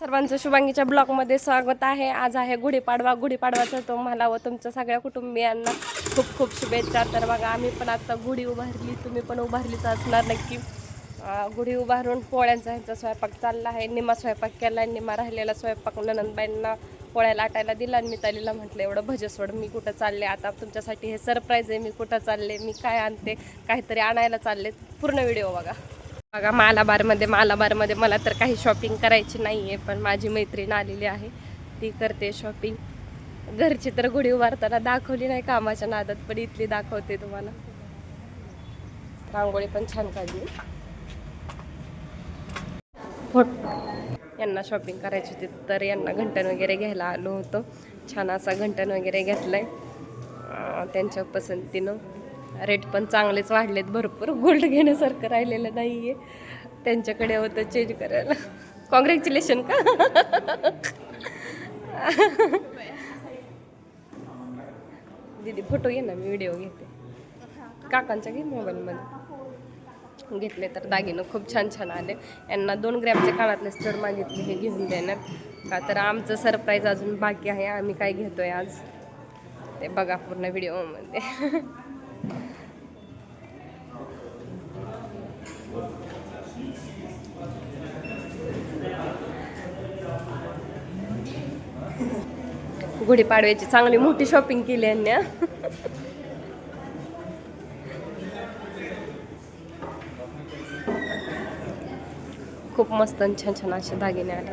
सर्वांचं शुभांगीच्या ब्लॉगमध्ये स्वागत आहे. आज आहे गुढीपाडवा. गुढीपाडवाचा तुम्हाला व तुमच्या सगळ्या कुटुंबियांना खूप खूप शुभेच्छा. तर बघा आम्ही पण आता गुढी उभारली. तुम्ही पण उभारलीच असणार नक्की. गुढी उभारून पोळ्यांचा ह्यांचा स्वयंपाक चालला आहे. निमा स्वयंपाक केला. आहे निमा राहिलेला स्वयंपाक ननंदबाईंना पोळ्या लाटायला दिला आणि मी तालीला म्हटलं एवढं भजे मी कुठं चालले? आता तुमच्यासाठी हे सरप्राईज आहे. मी कुठं चालले? मी काय आणते? काहीतरी आणायला चालले. पूर्ण व्हिडिओ बघा. बघा मालाबारमध्ये मालाबारमध्ये मला तर काही शॉपिंग करायची नाही आहे पण माझी मैत्रीण आलेली आहे. ती करते शॉपिंग घरची तर गुढी उभारताना दाखवली नाही कामाच्या नादात पण इथली दाखवते तुम्हाला. रांगोळी पण छान काढली. फोट यांना शॉपिंग करायची होती तर यांना घंटण वगैरे घ्यायला आलो होतो. छान असा घंटन वगैरे घेतलाय. आहे त्यांच्या पसंतीनं. रेट पण चांगलेच वाढलेत भरपूर गोल्ड घेण्यासारखं राहिलेलं नाही आहे त्यांच्याकडे होतं चेंज करायला. कॉंग्रॅच्युलेशन का? दीदी फोटो घे ना मी व्हिडिओ घेते. काकांच्या घे मोबाईलमध्ये घेतले तर दागिनं खूप छान छान आले. यांना दोन ग्रॅमच्या कानातले स्टर मागितले हे घेऊन देणार. का तर आमचं सरप्राईज अजून बाकी आहे आम्ही काय घेतोय आज? ते बघा पूर्ण व्हिडिओमध्ये गुढीपाडव्याची चांगली मोठी शॉपिंग केली यांनी खूप मस्त आणि छान छान असे दागिने आले.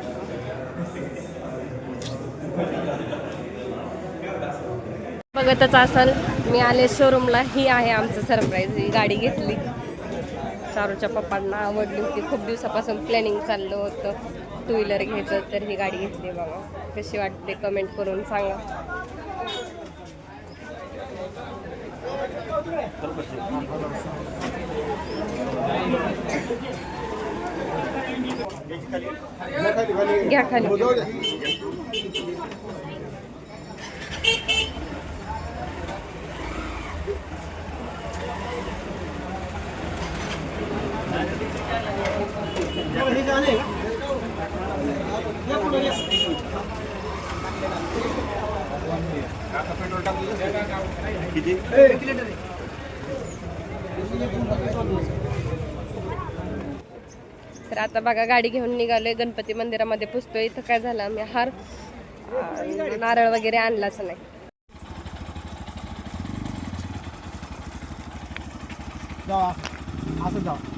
बघतच असाल मी आले शोरूमला ही आहे आमचं सरप्राईज ही गाडी घेतली. चारूच्या पप्पांना आवडली होती खूप दिवसापासून प्लॅनिंग चाललं होतं. टू व्हीलर घ्यायचं तर ही गाडी घेतली बघा. कशी वाटते कमेंट करून सांगा. घ्या खाली. तर आता बघा गाडी घेऊन निघालोय गणपती मंदिरामध्ये पुजतोय इथं काय झालं? आम्ही हार नारळ वगैरे आणलाच नाही. असं जावा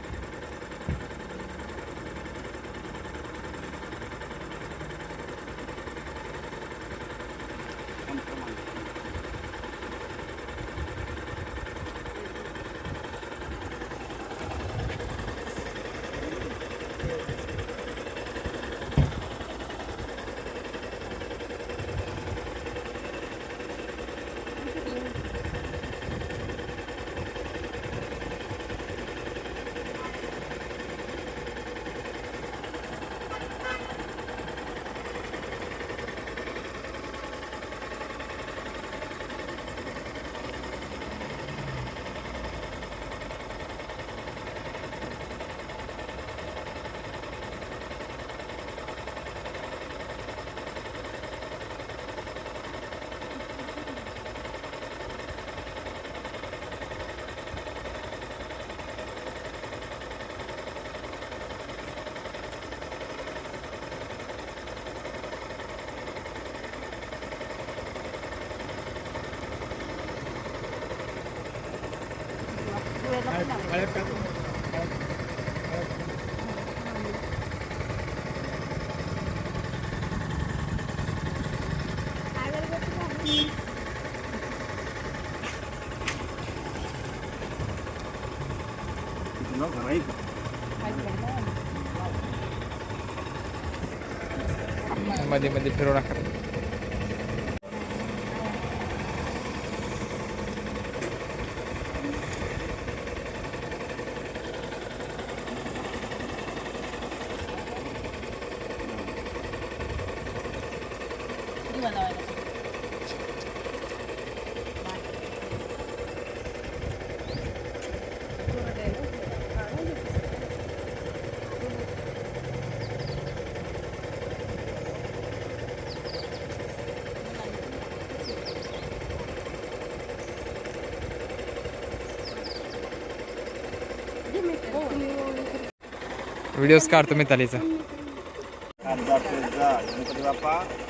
मध्ये मध्ये फिरवू नका व्हिडिओज काढतो मितालीचा अर्धा पेजा गणपती बाप्पा अर्धा पेजा टाकत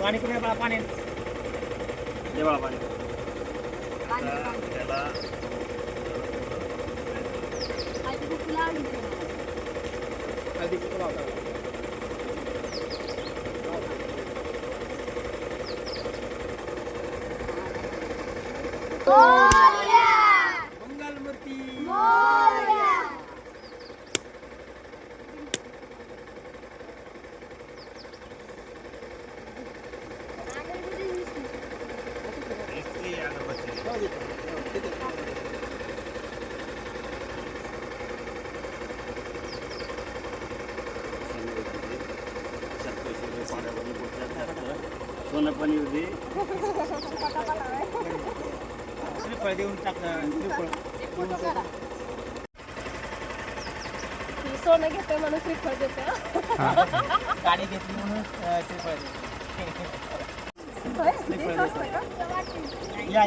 पाणी कुठे बाळा पाणी दे बाळा पाणी आता त्याला हळदी कुठं लावता मंगलमूर्ती सोनं पण येऊ दे श्रीफळ देऊन टाक श्रीफळ सोनं घेते म्हणून श्रीफळ देते हं. गाडी घेतली म्हणून श्रीफळ दे. श्रीफळ दे. या.